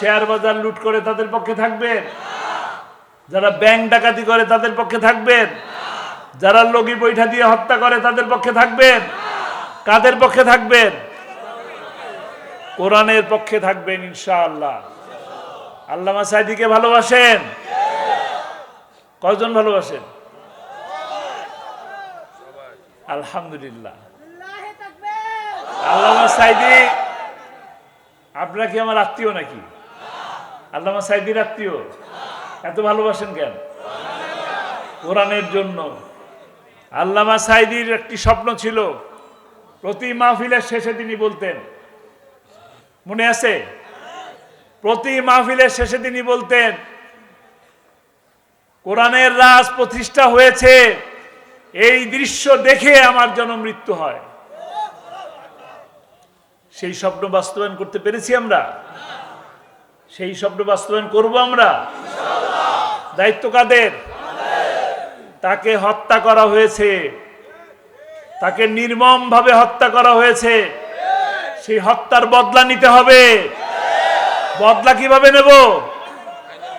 Share বাজার লুট করে তাদের পক্ষে থাকবেন। যারা ব্যাংক ডাকাতি করে তাদের পক্ষে থাকবেন। যারা লগি বৈঠা দিয়ে হত্যা করে তাদের পক্ষে থাকবেন। কাদের পক্ষে থাকবেন? কোরআনের পক্ষে থাকবেন ইনশাআল্লাহ। আল্লামা সাইদিকে ভালোবাসেন? কয়জন ভালোবাসেন? আলহামদুলিল্লাহ। আল্লামা সাইদি আপনারা কি আমার আত্মীয় নাকি? আল্লামা সাইদির আত্মীয়। এত ভালোবাসেন কেন? কোরআনের জন্য। আল্লামা সাইদির একটি স্বপ্ন ছিল, প্রতি মাহফিলের শেষে তিনি বলতেন, মনে আছে? প্রতি মাহফিলের শেষে তিনি বলতেন, কোরআনের রাজ প্রতিষ্ঠা হয়েছে, এই দৃশ্য দেখে আমার যেন মৃত্যু হয়। সেই স্বপ্ন বাস্তবায়ন করতে পেরেছি আমরা। সেই স্বপ্ন বাস্তবায়ন করব আমরা? দায়িত্ব কাদের? তাকে হত্যা করা হয়েছে। তাকে নির্মম ভাবে হত্যা করা হয়েছে। সেই হত্যার বদলা নিতে হবে। বদলা কীভাবে নেব?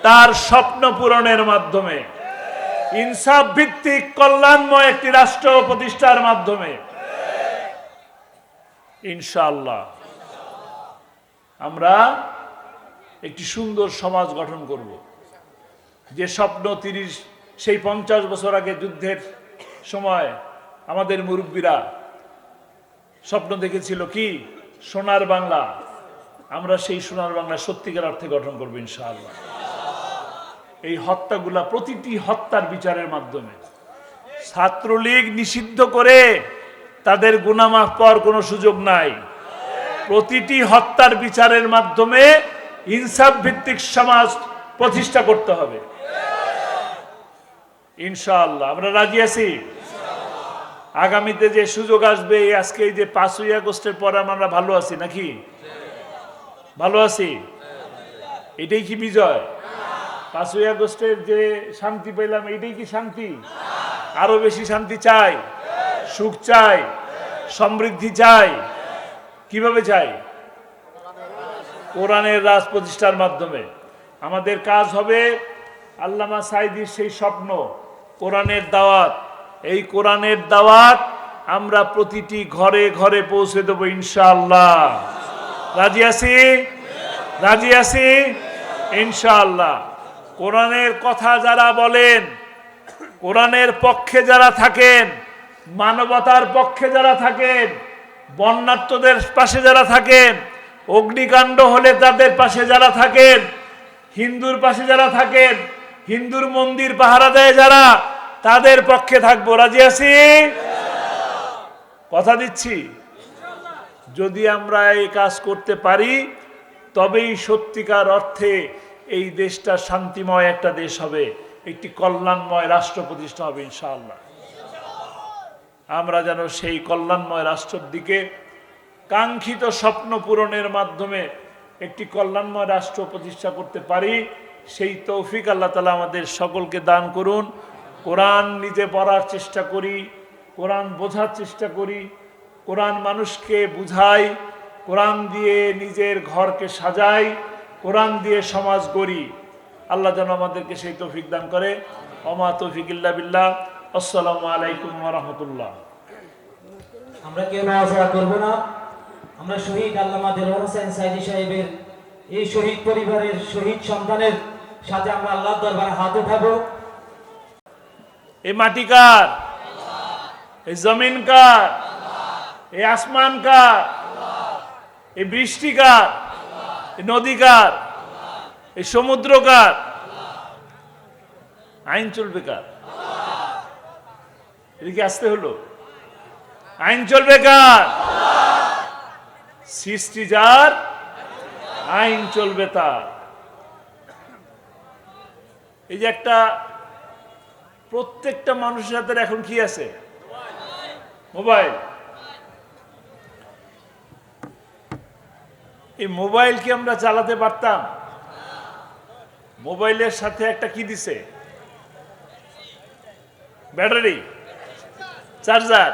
তার স্বপ্ন পূরণের মাধ্যমে। ইনসাফ ভিত্তিক কল্যাণময় একটি রাষ্ট্র প্রতিষ্ঠার মাধ্যমে। ইনশাআল্লাহ। আমরা একটি সুন্দর সমাজ গঠন করব। যে স্বপ্ন তিরিশ, সেই পঞ্চাশ বছর আগে যুদ্ধের সময় আমাদের মুরব্বীরা স্বপ্ন দেখেছিল কি? সোনার বাংলা। আমরা সেই সোনার বাংলা সত্যিকার অর্থে গঠন করব ইনশাআল্লাহ। এই হত্যাগুলা প্রতিটি হত্যার বিচারের মাধ্যমে। ছাত্রলীগ নিষিদ্ধ করে তাদের গুনামাফ পাওয়ার কোনো সুযোগ নাই। প্রতিটি হত্যার বিচারের মাধ্যমে ইনসাফ ভিত্তিক সমাজ প্রতিষ্ঠা করতে হবে। ইনশাআল্লাহ। আমরা রাজি আছি? আগামীতে যে সুযোগ আসবে এই আজকে এই যে পাঁচই আগস্টের পর আমরা ভালো আছি নাকি? ভালো আছি? এটাই কি বিজয়? পাঁচই আগস্টের যে শান্তি পেলাম এটাই কি শান্তি? আরও বেশি শান্তি চাই? সুখ চাই? সমৃদ্ধি চাই? কীভাবে চাই? কোরআনের রাজ প্রতিষ্ঠার মাধ্যমে। আমাদের কাজ হবে আল্লামা সাইদির সেই স্বপ্ন, কোরআনের দাওয়াত। এই কোরআনের দাওয়াত আমরা প্রতিটি ঘরে ঘরে পৌঁছে দেবো ইনশাআল্লাহ। রাজি আছি? রাজি আছি? ইনশাআল্লাহ। কোরআনের কথা যারা বলেন, কোরআনের পক্ষে যারা থাকেন, মানবতার পক্ষে যারা থাকেন, বন্যার্থদের পাশে যারা থাকেন অগ্নিকাণ্ড হলে তাদের পাশে যারা থাকেন, হিন্দুর পাশে যারা থাকেন, হিন্দুর মন্দির পাহারা দেয় যারা, তাদের পক্ষে থাকব। রাজি আছি? কথা দিচ্ছি। যদি আমরা এই কাজ করতে পারি, তবেই সত্যিকার অর্থে এই দেশটা শান্তিময় একটা দেশ হবে, একটি কল্যাণময় রাষ্ট্র প্রতিষ্ঠা হবে, ইনশাআল্লাহ। আমরা যেন সেই কল্যাণময় রাষ্ট্রের দিকে কাঙ্ক্ষিত স্বপ্ন পূরণের মাধ্যমে একটি কল্যাণময় রাষ্ট্র প্রতিষ্ঠা করতে পারি, সেই তৌফিক আল্লাহ তালা আমাদের সকলকে দান করুন। কোরআন নিজে পড়ার চেষ্টা করি, কোরআন বোঝার চেষ্টা করি, কোরআন মানুষকে বুঝাই, কোরআন দিয়ে নিজের ঘরকে সাজাই, কোরআন দিয়ে সমাজ গড়ি। আল্লাহ যেন আমাদেরকে সেই তৌফিক দান করে। অমা তৌফিক ইল্লা বিল্লাহ। আসসালামু আলাইকুম রহমতুল্লাহ। আমরা কেউ নড়াচড়া করব না। আমরা শহীদ আল্লামা দেলোয়ার হোসেন সাইদি সাহেবের এই শহীদ পরিবারের শহীদ সন্তানের সাথে আমরা আল্লাহর দরবারে হাত উঠাবো। এই মাটি কার? এই জমিন কার? এই আসমান কার? এই বৃষ্টি কার? এই নদী কার? এই সমুদ্র কার? আইন চলবে কার? এদিকে আসতে হলো? আইন চলবে কার? সৃষ্টি যার, আইন চলবে তার। এই যে একটা প্রত্যেকটা মানুষের হাতে এখন কি আছে? মোবাইল। এই মোবাইল কি আমরা চালাতে পারতাম? মোবাইলের সাথে একটা কি দিছে? ব্যাটারি। চার্জার।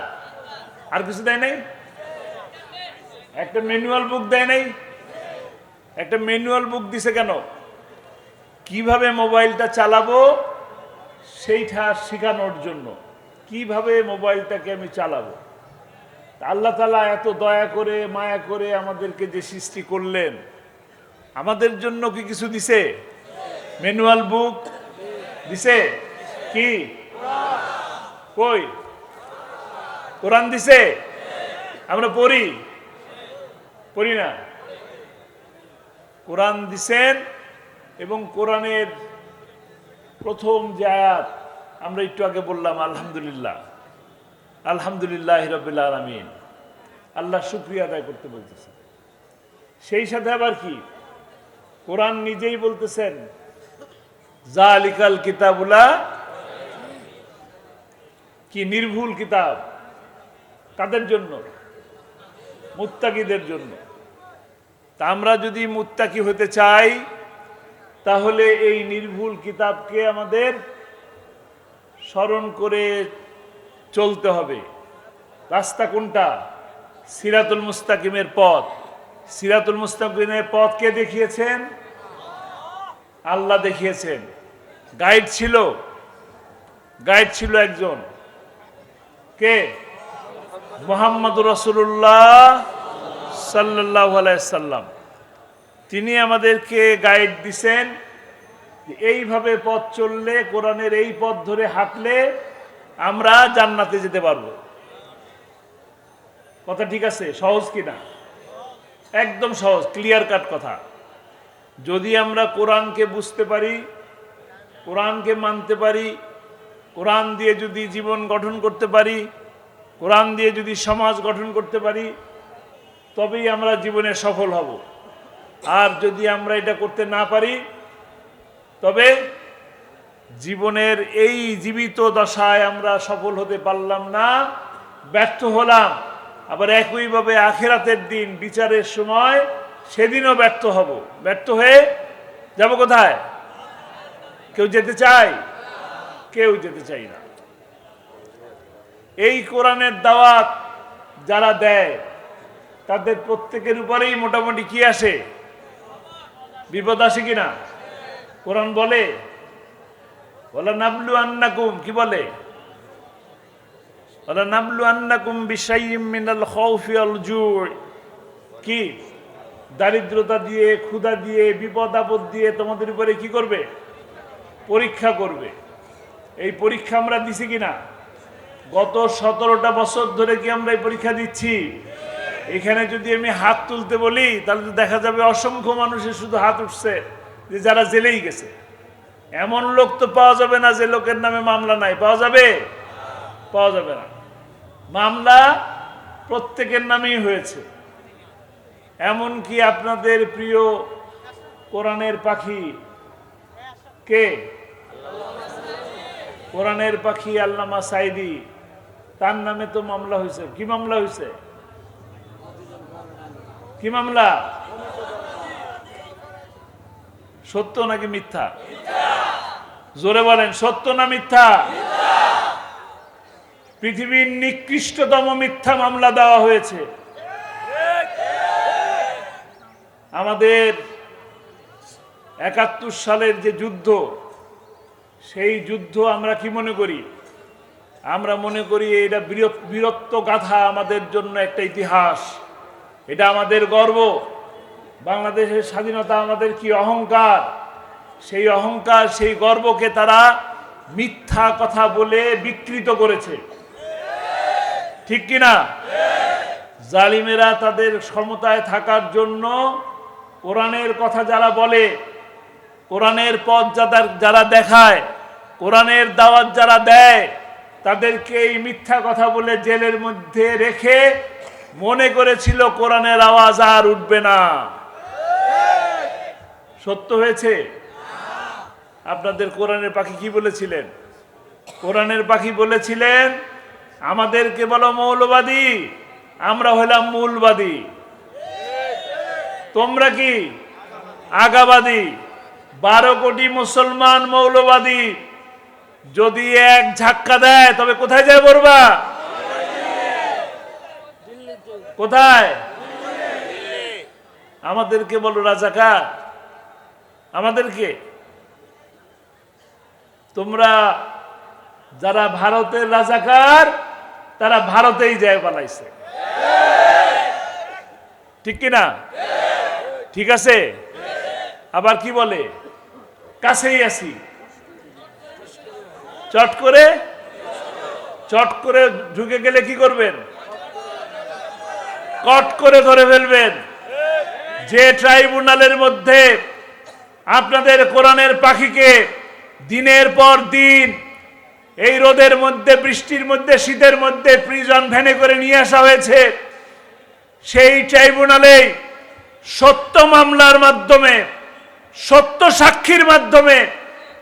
আর কিছু দেয় নাই? একটা ম্যানুয়াল বুক দেয় নাই? একটা ম্যানুয়াল বুক দিছে কেন? কীভাবে মোবাইলটা চালাবো? সেইটা শেখানোর জন্য। কীভাবে মোবাইলটাকে আমি চালাবো? আল্লাহ তালা এত দয়া করে, মায়া করে আমাদেরকে যে সৃষ্টি করলেন, আমাদের জন্য কি কিছু দিছে? ম্যানুয়াল বুক দিছে? কি? কই? কোরআন দিছে? আমরা পড়ি। পড়ি না। কোরআন দিছেন এবং কোরআনের প্রথম যে আয়াত, আমরা একটু আগে বললাম, আলহামদুলিল্লাহ। আলহামদুলিল্লাহ রবিল আলমিন। আল্লাহ শুক্রিয়া আদায় করতে বলতেছে। সেই সাথে আবার কি? কোরআন নিজেই বলতেছেন জালিকাল কিতাবুলা কি নির্ভুল কিতাব। কাদের জন্য, মুত্তাকিদের জন্য। তা আমরা যদি মুত্তাকি হতে চাই, তাহলে এই নির্ভুল কিতাবকে আমাদের স্মরণ করে চলতে হবে। রাস্তা কোনটা? সিরাতুল মুস্তাকিমের পথ। সিরাতুল মুস্তাকিমের পথ কে দেখিয়েছেন? আল্লাহ দেখিয়েছেন। গাইড ছিল। গাইড ছিল একজন। কে? মোহাম্মদ রসুল্লাহ সাল্লাম। তিনি আমাদেরকে গাইড দিছেন এইভাবে পথ চললে, কোরআনের এই পথ ধরে হাঁটলে আমরা জান্নাতে যেতে পারব। কথা ঠিক আছে? সহজ কিনা একদম সহজ ক্লিয়ার কাট কথা। যদি আমরা কোরআনকে বুঝতে পারি, কোরআনকে মানতে পারি, কোরআন দিয়ে যদি জীবন গঠন করতে পারি, কোরআন দিয়ে যদি সমাজ গঠন করতে পারি তবেই আমরা জীবনে সফল হব। আর যদি আমরা এটা করতে না পারি, তবে জীবনের এই জীবিত দশায় আমরা সফল হতে পারলাম না, ব্যর্থ হলাম। আবার একইভাবে আখেরাতের দিন, বিচারের সময়, সেদিনও ব্যর্থ হব। ব্যর্থ হয়ে যাব কোথায়? কেউ যেতে চায়? কেউ যেতে চাই না। এই কোরআনের দাওয়াত যারা দেয় তাদের প্রত্যেকের উপরেই মোটামুটি কি আসে? বিপদ আসে কিনা? কোরআন বলে বলে নাবলু আন্নাকুম কি বলে? বলে নাবলু আন্নাকুম মিনাল খাউফি আল জুই কি? দারিদ্রতা দিয়ে, ক্ষুধা দিয়ে, বিপদ আপদ দিয়ে তোমাদের উপরে কি করবে? পরীক্ষা করবে। এই পরীক্ষা আমরা দিছি কিনা? গত সতেরোটা বছর ধরে কি আমরা এই পরীক্ষা দিচ্ছি? এখানে যদি আমি হাত তুলতে বলি, তাহলে তো দেখা যাবে অসংখ্য মানুষের শুধু হাত উঠছে যে যারা জেলেই গেছে। এমন লোক তো পাওয়া যাবে না যে লোকের নামে মামলা নাই। পাওয়া যাবে? পাওয়া যাবে না। মামলা প্রত্যেকের নামেই হয়েছে। এমনকি আপনাদের প্রিয় কোরআনের পাখি কে? কোরআনের পাখি আল্লামা সাইদি, তার নামে তো মামলা হয়েছে। কি মামলা হয়েছে? কি মামলা? সত্য নাকি মিথ্যা? জোরে বলেন, সত্য না মিথ্যা? পৃথিবীর নিকৃষ্টতম মিথ্যা মামলা দেওয়া হয়েছে। আমাদের একাত্তর সালের যে যুদ্ধ, সেই যুদ্ধ আমরা কি মনে করি? আমরা মনে করি এটা বীরত বীরত্ব গাথা আমাদের জন্য একটা ইতিহাস। এটা আমাদের গর্ব। বাংলাদেশের স্বাধীনতা আমাদের কি অহংকার? সেই অহংকার, সেই গর্বকে তারা মিথ্যা কথা বলে বিকৃত করেছে। ঠিক কিনা? জালিমেরা তাদের ক্ষমতায় থাকার জন্য কোরআনের কথা যারা বলে, কোরআনের পথ যারা দেখায়, কোরআনের দাওয়াত যারা দেয়, তাদেরকে এই মিথ্যা কথা বলে জেলের মধ্যে রেখে মনে করেছিল কোরআনের আওয়াজ আর উঠবে না। সত্য হয়েছে? আপনাদের কোরআনের পাখি কি বলেছিলেন? কোরআনের পাখি বলেছিলেন, আমাদেরকে বলো মৌলবাদী, আমরা হইলাম মূলবাদী। তোমরা কি আগাবাদী? বারো কোটি মুসলমান মৌলবাদী। যদি এক ঝাক্কা দেয়, তবে কোথায় যায় পড়বা কোথায়? আমাদেরকে বলো, রাজাকার। আমাদেরকে। তোমরা যারা ভারতের রাজাকার, তারা ভারতেই যায় পালাইছে ঠিক কিনা? ঠিক আছে? আবার কি বলে? কাছেই আছি। চট করে? চট করে ঢুকে গেলে কি করবেন? কট করে ধরে ফেলবেন। যে ট্রাইব্যুনালের মধ্যে আপনাদের কোরআনের পাখিকে দিনের পর দিন এই রোদের মধ্যে, বৃষ্টির মধ্যে, শীতের মধ্যে প্রিজন ভ্যানে করে নিয়ে আসা হয়েছে, সেই ট্রাইব্যুনালে সত্য মামলার মাধ্যমে, সত্য সাক্ষীর মাধ্যমে,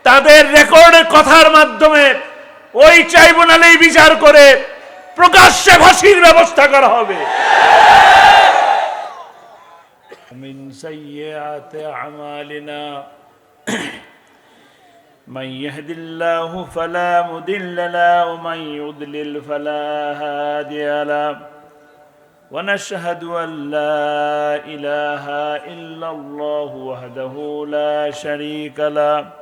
তাদের রেকর্ডের কথার মাধ্যমে ওই ট্রাইব্যুনালেই বিচার করে প্রকাশ্যে ফাঁসির ব্যবস্থা করা হবে من سيئات أعمالنا من يهد الله فلا مدل له ومن يضلل فلا هادي له ونشهد أن لا إله إلا الله وحده لا شريك له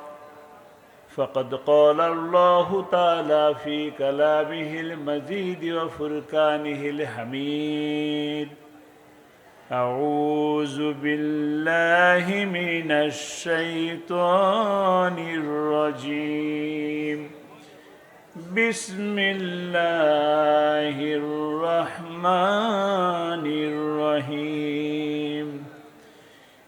فقد قال الله تعالى في كلامه المجيد وفرقانه الحميد أعوذ بالله من الشيطان الرجيم بسم الله الرحمن الرحيم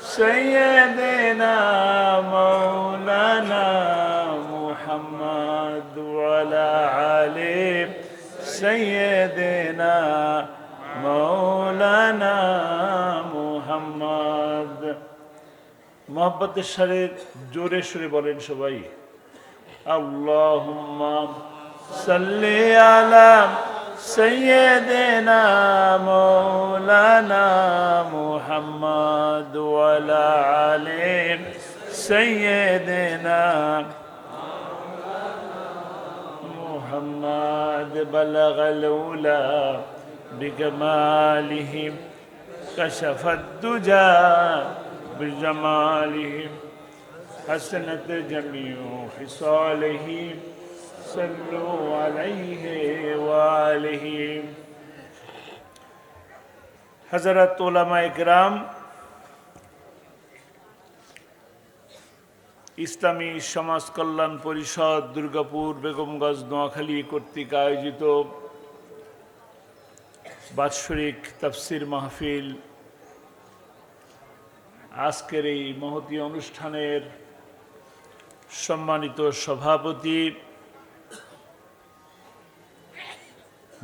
سيدنا مولانا محمد وعلى آله سيدنا مولانا محمد মোহাম্মতের সাথে জোরে সুরে বলেন সবাই আল্লাহুম্মা সাল্লি আলা سيدنا مولانا محمد ولا عليه سيدنا محمد بلغ الأولى بجماله كشف الدجى بجماله حسنت جميع خصاله صلوا عليه وآله حضرت علماء کرام ইসলামী সমাজ কল্যাণ পরিষদ দুর্গাপুর বেগমগঞ্জ নোয়াখালী কর্তৃক আয়োজিত বাৎসরিক তাফসির মাহফিল আজকের এই মহতী অনুষ্ঠানের সম্মানিত সভাপতি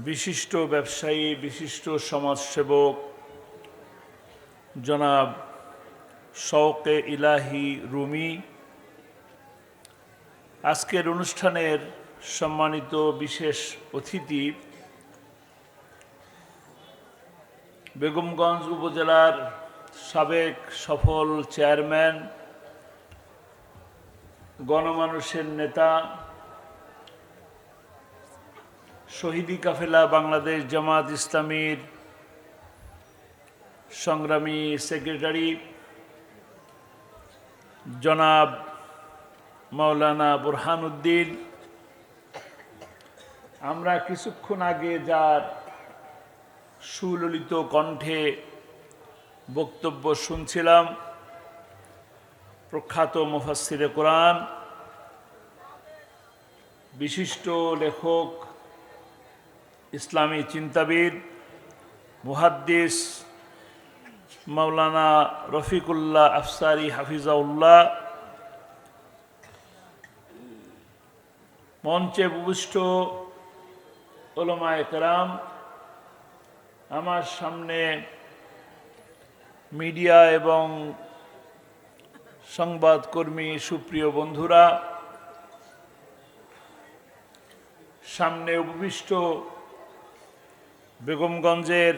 বিশিষ্ট ব্যবসায়ী, বিশিষ্ট সমাজসেবক, জনাব শওকে ইলাহি রুমি, আজকের অনুষ্ঠানের সম্মানিত বিশেষ অতিথি বেগমগঞ্জ উপজেলার সাবেক সফল চেয়ারম্যান, গণমানুষের নেতা শহীদি কাফেলা বাংলাদেশ জামাত ইসলামীর সংগ্রামী সেক্রেটারি জনাব মাওলানা বুরহানুদ্দিন। আমরা কিছুক্ষণ আগে যার সুললিত কণ্ঠে বক্তব্য শুনছিলাম, প্রখ্যাত মুফাসিরে কোরআন, বিশিষ্ট লেখক ইসলামী চিন্তাবিদ, মুহাদ্দিস মাওলানা রফিকুল্লাহ আফসারি হাফিজাউল্লাহ, মঞ্চে উপবিষ্ট ওলমা একরাম আমার সামনে মিডিয়া এবং সংবাদকর্মী সুপ্রিয় বন্ধুরা, সামনে উপবিষ্ট বেগমগঞ্জের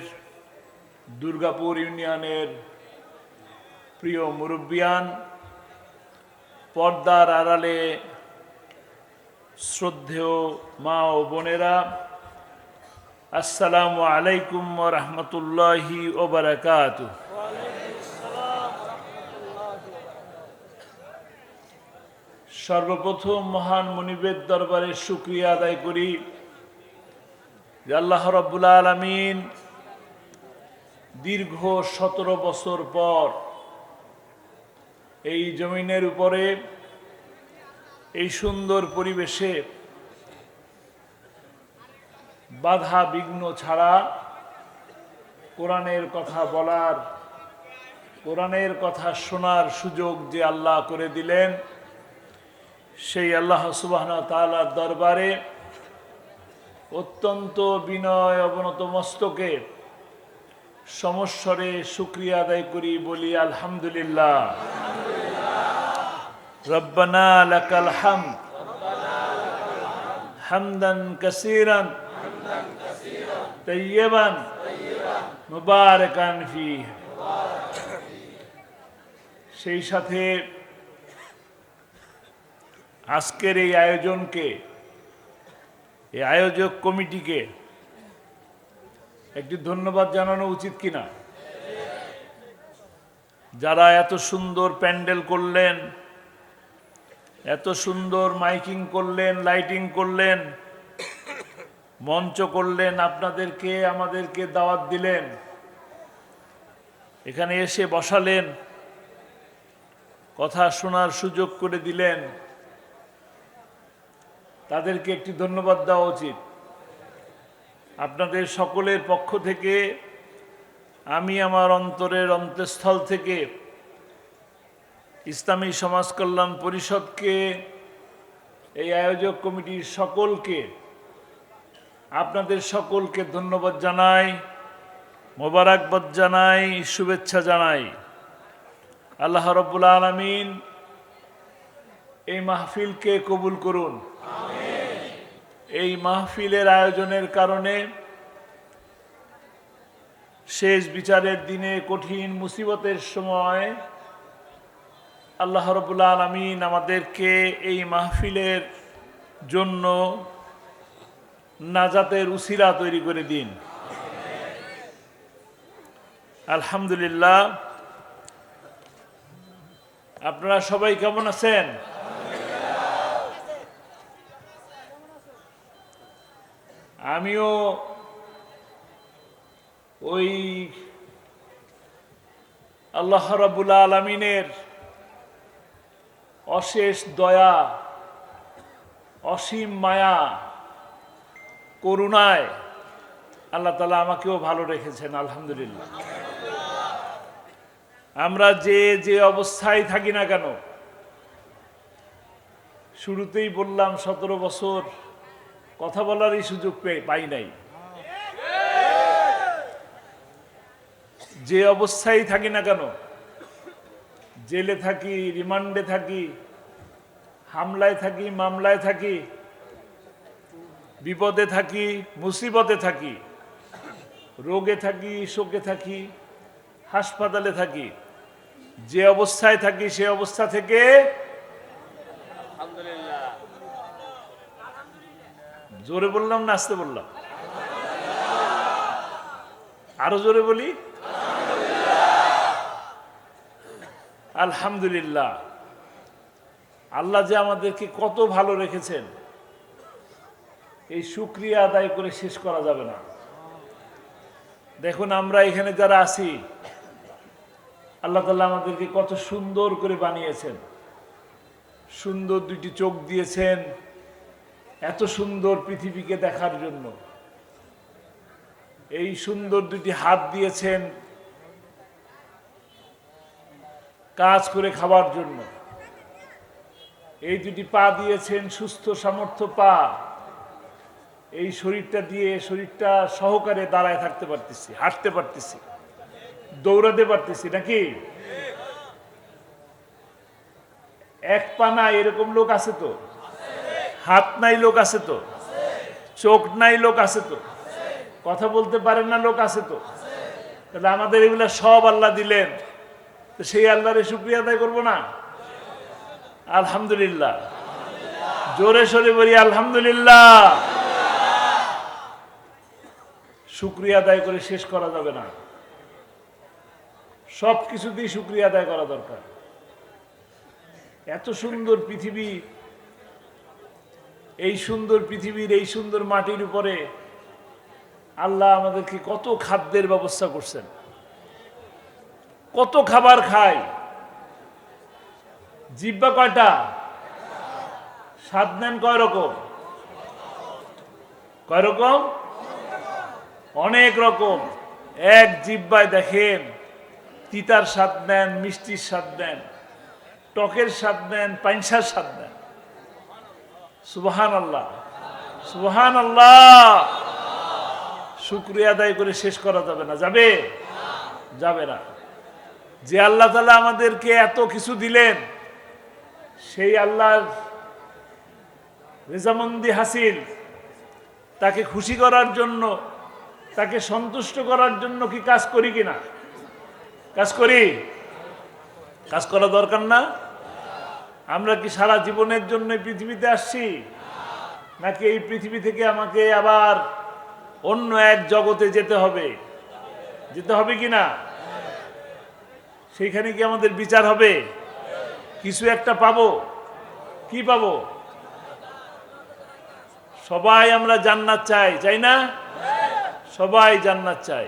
দুর্গাপুর ইউনিয়নের প্রিয় মুরব্বিয়ান পর্দার আড়ালে শ্রদ্ধেয় মা ও বোনেরা, আসসালামু আলাইকুম রহমতুল্লাহি ওবরাকাত সর্বপ্রথম মহান মনিবের দরবারে শুক্রিয়া আদায় করি। যে আল্লাহ রব্বুল আলমিন দীর্ঘ সতেরো বছর পর এই জমিনের উপরে, এই সুন্দর পরিবেশে বাধা বিঘ্ন ছাড়া কোরআনের কথা বলার, কোরআনের কথা শোনার সুযোগ যে আল্লাহ করে দিলেন, সেই আল্লাহ সুবাহ তালার দরবারে অত্যন্ত বিনয় অবনত মস্তকে সমস্বরে শুক্রিয়া আদায় করি, বলি আলহামদুলিল্লাহ। রব্বানা লাকাল হাম। হামদান কাসীরান। তৈয়বান মুবারকান ফি সেই সাথে আজকের এই আয়োজনকে এই আয়োজক কমিটিকে একটি ধন্যবাদ জানানো উচিত কিনা? যারা এত সুন্দর প্যান্ডেল করলেন, এত সুন্দর মাইকিং করলেন, লাইটিং করলেন, মঞ্চ করলেন, আপনাদেরকে, আমাদেরকে দাওয়াত দিলেন, এখানে এসে বসালেন, কথা শোনার সুযোগ করে দিলেন তাদেরকে একটি ধন্যবাদ দেওয়া উচিত। আপনাদের সকলের পক্ষ থেকে আমি আমার অন্তরের অন্তঃস্থল থেকে ইসলামী সমাজ কল্যাণ পরিষদকে, এই আয়োজক কমিটির সকলকে, আপনাদের সকলকে ধন্যবাদ জানাই, মোবারকবাদ জানাই, শুভেচ্ছা জানাই। আল্লাহ রব্বুল আলমিন এই মাহফিলকে কবুল করুন। এই মাহফিলের আয়োজনের কারণে শেষ বিচারের দিনে কঠিন মুসিবতের সময় আল্লাহ রবুল্লা আলমিন আমাদেরকে এই মাহফিলের জন্য নাজাতের উসিলা তৈরি করে দিন। আলহামদুলিল্লাহ। আপনারা সবাই কেমন আছেন? আমিও ওই আল্লাহ রাবুল আলমিনের অশেষ দয়া, অসীম মায়া, করুণায় আল্লাহ তালা আমাকেও ভালো রেখেছেন, আলহামদুলিল্লাহ। আমরা যে যে অবস্থায় থাকি না কেন, শুরুতেই বললাম সতেরো বছর কথা বলারই সুযোগ পেয়ে পাই নাই। যে অবস্থায় থাকি না কেন, জেলে থাকি, রিমান্ডে থাকি, হামলায় থাকি, মামলায় থাকি, বিপদে থাকি, মুসিবতে থাকি, রোগে থাকি, শোকে থাকি, হাসপাতালে থাকি, যে অবস্থায় থাকি সে অবস্থা থেকে জোরে বললাম না আসতে বললাম? আরও জোরে বলি? আলহামদুলিল্লাহ। আল্লাহ যে আমাদেরকে কত ভালো রেখেছেন, এই সুক্রিয়া আদায় করে শেষ করা যাবে না। দেখুন, আমরা এখানে যারা আছি, আল্লাহ তাল্লাহ আমাদেরকে কত সুন্দর করে বানিয়েছেন। সুন্দর দুইটি চোখ দিয়েছেন এত সুন্দর পৃথিবীকে দেখার জন্য। এই সুন্দর দুটি হাত দিয়েছেন কাজ করে খাবার জন্য। এই দুটি পা দিয়েছেন সুস্থ সামর্থ্য পা। এই শরীরটা দিয়ে শরীরটা সহকারে দাঁড়ায় থাকতে পারতেছি, হাঁটতে পারতেছি, দৌড়াতে পারতেছি, নাকি? এক পা নাই এরকম লোক আছে তো। হাত নাই লোক আছে তো? চোখ নাই লোক আছে তো? কথা বলতে পারেন না লোক আছে তো? তাহলে আমাদের এগুলা সব আল্লাহ দিলেন। তো সেই আল্লাহরে শুক্রিয়া আদায় করব না? আলহামদুলিল্লাহ। জোরে সরে বলি আলহামদুলিল্লাহ। শুক্রিয়া আদায় করে শেষ করা যাবে না। সব কিছুতেই শুক্রিয়া আদায় করা দরকার। এত সুন্দর পৃথিবী এই সুন্দর পৃথিবীর, এই সুন্দর মাটির উপরে আল্লাহ আমাদেরকে কত খাদ্যের ব্যবস্থা করছেন। কত খাবার খাই জিব্বা কয়টা? স্বাদ নেন কয় রকম? কয় রকম? অনেক রকম। এক জিব্বায় দেখেন, তিতার স্বাদ নেন, মিষ্টির স্বাদ নেন, টকের স্বাদ নেন, পাইনসার স্বাদ নেন। সুবহান আল্লাহ সুবহান আল্লাহ শুক্রিয়া আদায় করে শেষ করা যাবে না। যাবে? যাবে না। যে আল্লাহ তালা আমাদেরকে এত কিছু দিলেন, সেই আল্লাহর রেজামন্দি হাসিল, তাকে খুশি করার জন্য, তাকে সন্তুষ্ট করার জন্য কি কাজ করি কিনা? কাজ করি? কাজ করা দরকার না? আমরা কি সারা জীবনের জন্য পৃথিবীতে আসছি? নাকি এই পৃথিবী থেকে আমাকে আবার অন্য এক জগতে যেতে হবে? যেতে হবে কি না? সেইখানে কি আমাদের বিচার হবে? কিছু একটা পাবো। কি পাবো? সবাই আমরা জান্নাত চাই চাই না? সবাই জান্নাত চাই।